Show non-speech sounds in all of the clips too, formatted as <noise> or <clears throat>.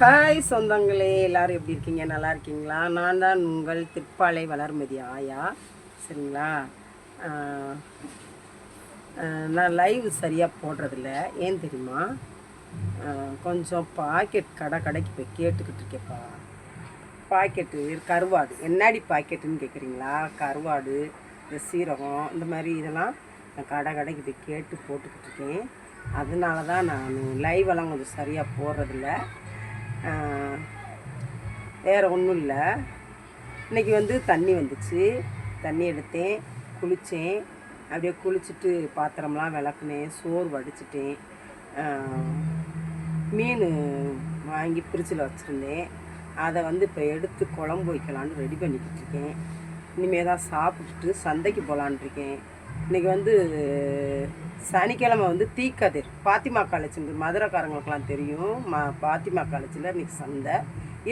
Hi சொந்தங்களே எல்லாரும் எப்படி இருக்கீங்க? நல்லா இருக்கீங்களா? நான் தான் உங்கள் திருப்பாலை வளர்மதி ஆயா. சரிங்களா? நான் லைவ் சரியாக போடுறதில்ல. ஏன் தெரியுமா? கொஞ்சம் பாக்கெட் கடை கடைக்கு போய் கேட்டுக்கிட்டு இருக்கேப்பா பாக்கெட்டு கருவாடு. என்னடி பாக்கெட்டுன்னு கேட்குறீங்களா கருவாடு இந்த சீரகம் இந்த மாதிரி இதெல்லாம் நான் கடை கடைக்கு போய் கேட்டு போட்டுக்கிட்டு இருக்கேன். அதனால தான் நான் லைவெல்லாம் கொஞ்சம் சரியாக போடுறதில்ல. வேறு ஒன்றும் இல்லை. இன்றைக்கி வந்து தண்ணி வந்துச்சு. தண்ணி எடுத்தேன் குளித்தேன் அப்படியே குளிச்சுட்டு பாத்திரம்லாம் விளக்குனேன் சோறு வடிச்சிட்டேன். மீன் வாங்கி ஃப்ரிட்ஜில் வச்சுருந்தேன். அதை வந்து இப்போ எடுத்து குழம்பு வைக்கலான்னு ரெடி பண்ணிக்கிட்டு இருக்கேன். இனிமேல் தான் சாப்பிட்டுட்டு சந்தைக்கு போகலான் இருக்கேன். இன்றைக்கி வந்து சனிக்கிழமை வந்து தீக்கதிர் பாத்திமா காலேஜ் மதுரைக்காரங்களுக்கெல்லாம் தெரியும். ம பாத்திமா காலேஜில் இன்றைக்கி சந்தை.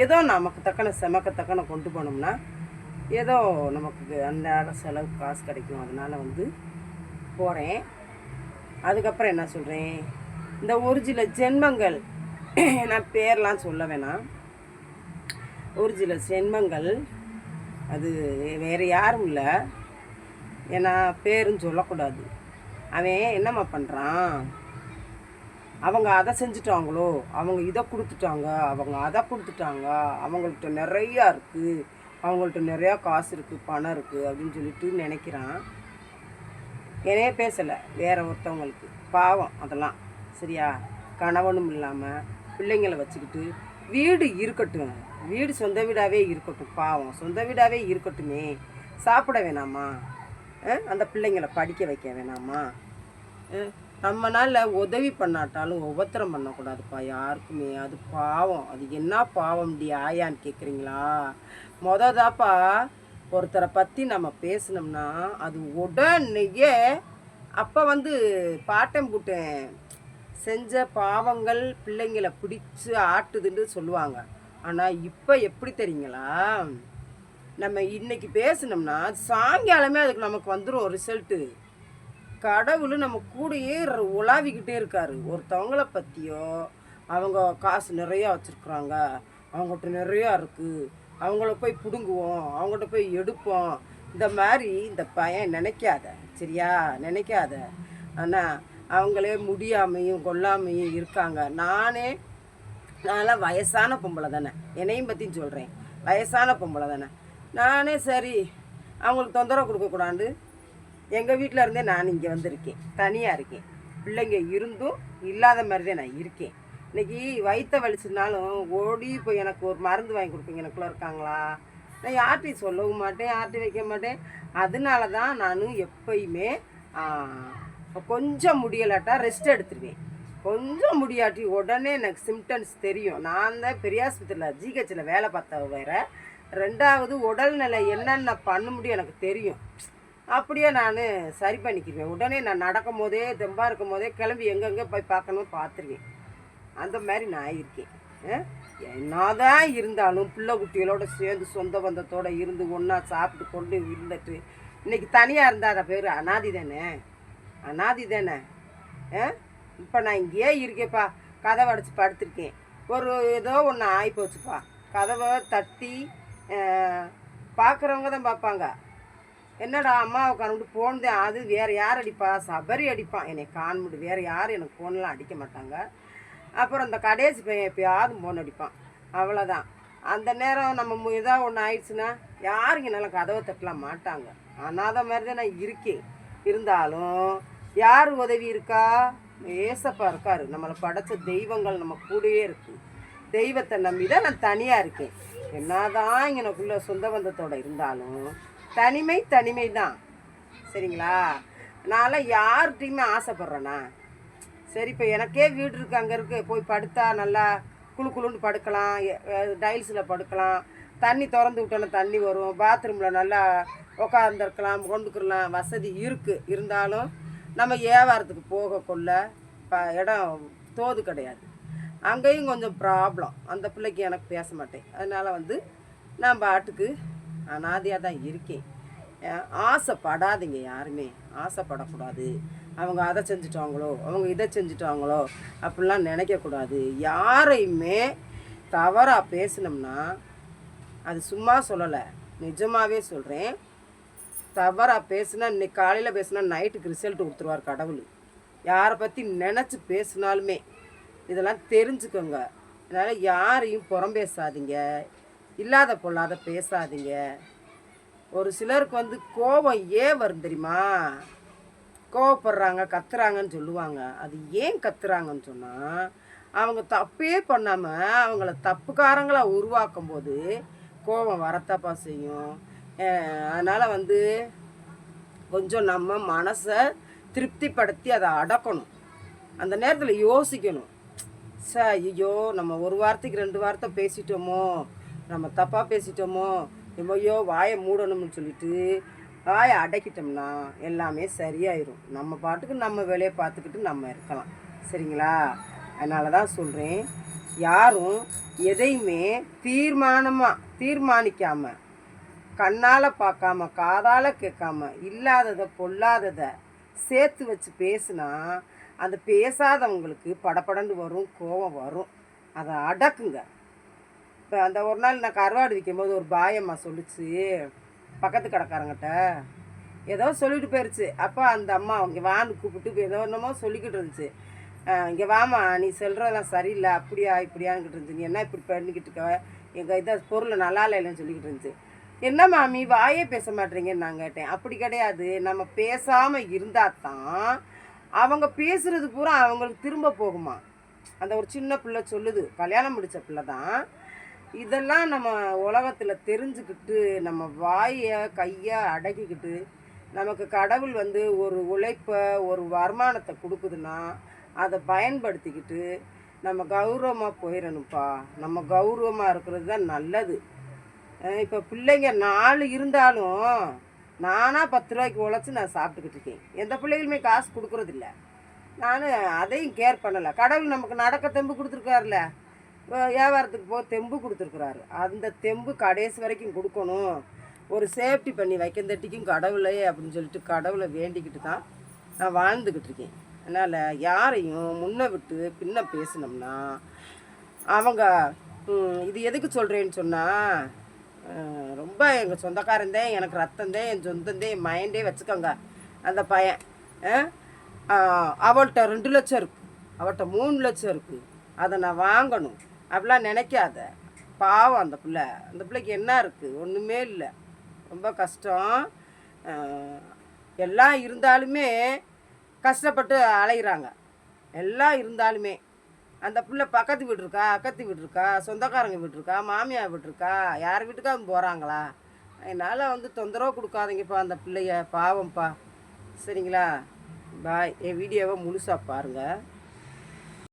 ஏதோ நமக்கு தக்கன செமக்க தக்கன கொண்டு போனோம்னா ஏதோ நமக்கு அன்றாட செலவு காசு கிடைக்கும். அதனால் வந்து போகிறேன் அதுக்கப்புறம் என்ன சொல்கிறேன் இந்த ஒரு சில ஜென்மங்கள் <clears throat> நான் பேர்லாம் சொல்ல வேணாம். ஒரு சில ஜென்மங்கள் அது வேறு யாரும் இல்லை. ஏன்னா பேரும் சொல்லக்கூடாது. அவன் என்னம்மா பண்ணுறான் அவங்க அதை செஞ்சுட்டாங்களோ? அவங்க இதை கொடுத்துட்டாங்க. அவங்க அதை கொடுத்துட்டாங்க. அவங்கள்ட்ட நிறையா இருக்குது அவங்கள்ட்ட நிறையா காசு இருக்குது பணம் இருக்குது அப்படின்னு சொல்லிட்டு நினைக்கிறான். என்னையே பேசலை வேற ஒருத்தவங்களுக்கு. பாவம் அதெல்லாம். சரியா? கணவனும் இல்லாமல் பிள்ளைங்களை வச்சுக்கிட்டு வீடு இருக்கட்டும். வீடு சொந்த வீடாகவே இருக்கட்டும். பாவம். சொந்த வீடாகவே இருக்கட்டுமே. சாப்பிட வேணாமா? அந்த பிள்ளைங்களை படிக்க வைக்க வேணாமா? அஹ், நம்மனால உதவி பண்ணாட்டாலும் உபத்திரம் பண்ணக்கூடாதுப்பா யாருக்குமே. அது பாவம். அது என்ன பாவம் டி ஆயான்னு கேட்குறீங்களா மொததாப்பா ஒருத்தரை பற்றி நம்ம பேசினோம்னா அது உடனேயே அப்போ வந்து பாட்டம் பூட்டேன். செஞ்ச பாவங்கள் பிள்ளைங்களை பிடிச்சி ஆட்டுதுன்னு சொல்லுவாங்க. ஆனால் இப்போ எப்படி தெரியுங்களா? நம்ம இன்னைக்கு பேசினோம்னா சாயங்காலமே அதுக்கு நமக்கு வந்துடும் ரிசல்ட்டு கடவுள் நம்ம கூடயே உலாவிக்கிட்டே இருக்காரு. ஒருத்தவங்கள பற்றியோ அவங்க காசு நிறையா வச்சுருக்குறாங்க. அவங்ககிட்ட நிறையா இருக்குது அவங்கள போய் பிடுங்குவோம். அவங்ககிட்ட போய் எடுப்போம். இந்த மாதிரி இந்த பையன் நினைக்காத சரியா? நினைக்காத. ஆனால் அவங்களே முடியாமையும் கொல்லாமையும் இருக்காங்க. நானே நான்லாம் வயசான பொம்பளை தானே. என்னையும் பற்றியும் சொல்கிறேன் வயசான பொம்பளை தானே. நானே சரி. அவங்களுக்கு தொந்தரவு கொடுக்கக்கூடாது எங்கள் வீட்டில் இருந்தே நான் இங்கே வந்திருக்கேன். தனியாக இருக்கேன். பிள்ளைங்க இருந்தும் இல்லாத மாதிரி தான் நான் இருக்கேன். இன்னைக்கு வயிற்ற வலிச்சுனாலும் ஓடி போய் எனக்கு ஒரு மருந்து வாங்கி கொடுப்பீங்க. எனக்குள்ள இருக்காங்களா? நான் யார்ட்டையும் சொல்லவும் மாட்டேன். யார்ட்டையும் வைக்க மாட்டேன். அதனால தான் நான் எப்பயுமே கொஞ்சம் முடியலாட்டா ரெஸ்ட் எடுத்துருவேன். கொஞ்சம் முடியாட்டி உடனே எனக்கு சிம்டம்ஸ் தெரியும். நான் தான் பெரியாஸ்பத்திரியில் ஜிஹெச்சில் வேலை பார்த்தவ வேறு. ரெண்டாவது உடல்நிலை என்னென்ன பண்ண முடியும் எனக்கு தெரியும். அப்படியே நான் சரி பண்ணிக்கிடுவேன் உடனே நான் நடக்கும் போதே தெம்பாக இருக்கும் போதே கிளம்பி எங்கெங்கே போய் பார்க்கணும் பார்த்துருவேன். அந்த மாதிரி நான் இருக்கேன். என்னதான் இருந்தாலும் பிள்ளை குட்டிகளோட சேர்ந்து சொந்த பந்தத்தோடு இருந்து ஒன்றா சாப்பிட்டு கொண்டு இருந்துட்டு இன்றைக்கி தனியாக இருந்தால் அதை பேர் அனாதி தானே? அனாதி தானே? இப்போ நான் இங்கேயே இருக்கேப்பா கதவை அடைச்சி படுத்திருக்கேன். ஒரு ஏதோ ஒன்று ஆகி போச்சுப்பா. கதவை தட்டி பார்க்குறவங்க தான் பார்ப்பாங்க என்னடா அம்மாவை காணுட்டு போனதே அது வேறு யார் அடிப்பா? சபரி அடிப்பான் என்னை காண்பிட்டு வேறு யாரும் எனக்கு ஃபோன்லாம் அடிக்க மாட்டாங்க. அப்புறம் இந்த கடைசி பையன் எப்பயாவது ஃபோன் அடிப்பான். அவ்வளோதான் அந்த நேரம் நம்ம மு- ஏதாவது ஒன்று ஆயிடுச்சுன்னா யாரும் என்னால் கதவை தட்டலாம் மாட்டாங்க. அனாத மாதிரி தான் நான் இருக்கேன். இருந்தாலும் யார் உதவி இருக்கா? ஏசப்பா இருக்காரு. நம்மளை படைச்ச தெய்வங்கள் நம்ம கூடவே இருக்கு. தெய்வத்தை நம்பி தான் நான் தனியாக இருக்கேன். என்னதான் எனக்குள்ள சொந்த பந்தத்தோட இருந்தாலும் தனிமை தனிமை தான் சரிங்களா? நான்லாம் யார்கிட்டையுமே ஆசைப்பட்றேன்னா சரி இப்போ எனக்கே வீடு இருக்குது அங்கே இருக்குது போய் படுத்தா நல்லா குளு குளுன்னு படுக்கலாம். டைல்ஸில் படுக்கலாம். தண்ணி திறந்து விட்டோன்னா தண்ணி வரும். பாத்ரூமில் நல்லா உட்காந்துருக்கலாம் கொண்டுக்கலாம் வசதி இருக்குது இருந்தாலும் நம்ம வியாபாரத்துக்கு போக கொள்ள ப இடம் தோது கிடையாது. அங்கேயும் கொஞ்சம் ப்ராப்ளம் அந்த பிள்ளைக்கு எனக்கு பேச மாட்டேன். அதனால் வந்து நான் பாட்டுக்கு அனாதையாக தான் இருக்கேன். ஆசைப்படாதீங்க யாருமே. ஆசைப்படக்கூடாது. அவங்க அதை செஞ்சுட்டாங்களோ அவங்க இதை செஞ்சுட்டாங்களோ அப்படிலாம் நினைக்கக்கூடாது. யாரையுமே தவறாக பேசினோம்னா அது சும்மா சொல்லலை. நிஜமாகவே சொல்கிறேன் தவறாக பேசுனா இன்னைக்கு காலையில் பேசுனா நைட்டுக்கு ரிசல்ட் கொடுத்துருவார் கடவுள். யாரை பற்றி நினச்சி பேசினாலுமே இதெல்லாம் தெரிஞ்சுக்கோங்க. அதனால் யாரையும் புறம் பேசாதீங்க. இல்லாத பொல்லாத பேசாதீங்க. ஒரு சிலருக்கு வந்து கோபம் ஏன் வரும் தெரியுமா? கோவப்படுறாங்க கத்துறாங்கன்னு சொல்லுவாங்க. அது ஏன் கத்துறாங்கன்னு சொன்னால் அவங்க தப்பே பண்ணாமல் அவங்கள தப்புக்காரங்களாக உருவாக்கும் போது கோபம் வரத்தப்பா செய்யும். அதனால் வந்து கொஞ்சம் நம்ம மனசை திருப்திப்படுத்தி அதை அடக்கணும். அந்த நேரத்தில் யோசிக்கணும். சார் ஐயோ நம்ம ஒரு வாரத்துக்கு ரெண்டு வாரத்தை பேசிட்டோமோ நம்ம தப்பாக பேசிட்டோமோ ஐயோ வாயை மூடணும்னு சொல்லிட்டு வாயை அடக்கிட்டோம்னா எல்லாமே சரியாயிரும். நம்ம பாட்டுக்கு நம்ம வேலையை பார்த்துக்கிட்டு நம்ம இருக்கலாம். சரிங்களா? அதனால தான் சொல்கிறேன் யாரும் எதையுமே தீர்மானமாக தீர்மானிக்காம கண்ணால் பார்க்காம காதால் கேட்காம இல்லாததை பொல்லாததை சேர்த்து வச்சு பேசுனா அந்த பேசாதவங்களுக்கு படப்படந்து வரும் கோபம் வரும். அதை அடக்குங்க. இப்போ அந்த ஒரு நாள் நான் கருவாடு விற்கும்போது ஒரு பாயம்மா சொல்லுச்சு பக்கத்து கடைக்காரங்கிட்ட. ஏதோ சொல்லிட்டு போயிருச்சு. அப்போ அந்த அம்மா இங்கே வான்னு கூப்பிட்டு ஏதோ என்னமோ சொல்லிக்கிட்டு இருந்துச்சு. இங்கே வாமா நீ சொல்கிறதெல்லாம் சரியில்லை அப்படியா இப்படியான்னுக்கிட்டு இருந்துச்சு. நீ என்ன இப்படி பண்ணிக்கிட்டு இருக்க? எங்கள் இதை பொருள் நல்லா இல்லைன்னு சொல்லிக்கிட்டு இருந்துச்சு. என்ன மாமி வாயே பேச மாட்டேறீங்கன்னு நான் கேட்டேன். அப்படி கிடையாது. நம்ம பேசாமல் இருந்தால் தான் அவங்க பேசுறது பூரா அவங்களுக்கு திரும்ப போகுமா? அந்த ஒரு சின்ன பிள்ளை சொல்லுது கல்யாணம் முடித்த பிள்ளை தான். இதெல்லாம் நம்ம உலகத்தில் தெரிஞ்சுக்கிட்டு நம்ம வாயை கையை அடக்கிக்கிட்டு நமக்கு கடவுள் வந்து ஒரு உழைப்பை ஒரு வருமானத்தை கொடுக்குதுன்னா அதை பயன்படுத்திக்கிட்டு நம்ம கௌரவமாக போயிடணும்ப்பா. நம்ம கௌரவமாக இருக்கிறது தான் நல்லது. இப்போ பிள்ளைங்க நாலு இருந்தாலும் நானாக பத்து ரூபாய்க்கு உழைச்சி நான் சாப்பிட்டுக்கிட்டு இருக்கேன். எந்த பிள்ளைகளுமே காசு கொடுக்குறதில்ல. நான் அதையும் கேர் பண்ணலை. கடவுள் நமக்கு நடக்க தெம்பு கொடுத்துருக்காருல. வியாபாரத்துக்கு போக தெம்பு கொடுத்துருக்குறாரு. அந்த தெம்பு கடைசி வரைக்கும் கொடுக்கணும். ஒரு சேஃப்டி பண்ணி வைக்கந்தட்டிக்கும் கடவுளே அப்படின்னு சொல்லிட்டு கடவுளை வேண்டிக்கிட்டு தான் நான் வாழ்ந்துக்கிட்டு இருக்கேன். அதனால் யாரையும் முன்ன விட்டு பின்ன பேசினோம்னா அவங்க இது எதுக்கு சொல்கிறேன்னு சொன்னால் ரொம்ப எங்கள் சொந்தக்காரந்தே எனக்கு ரத்தந்தே என் சொந்தந்தே என் மைண்டே வச்சுக்கோங்க. அந்த பையன் அவள்கிட்ட ரெண்டு லட்சம் இருக்கு அவள்கிட்ட மூணு லட்சம் இருக்குது அதை நான் வாங்கணும். அப்படிலாம் நினைக்காத. பாவம் அந்த பிள்ளை. அந்த பிள்ளைக்கு என்ன இருக்குது ஒன்றுமே இல்லை. ரொம்ப கஷ்டம். எல்லாம் இருந்தாலுமே கஷ்டப்பட்டு அலைகிறாங்க எல்லாம் இருந்தாலுமே. அந்த பிள்ளை பக்கத்து வீடு இருக்கா அக்கத்து வீடு இருக்கா சொந்தக்காரங்க வீடு இருக்கா மாமியார் வீடு இருக்கா யார் வீட்டுக்காவது போகிறாங்களா என்னால் வந்து தொந்தரவு கொடுக்காதீங்கப்பா அந்த பிள்ளைய பாவம்ப்பா. சரிங்களா? பாய். என் வீடியோவை முழுசாக பாருங்கள்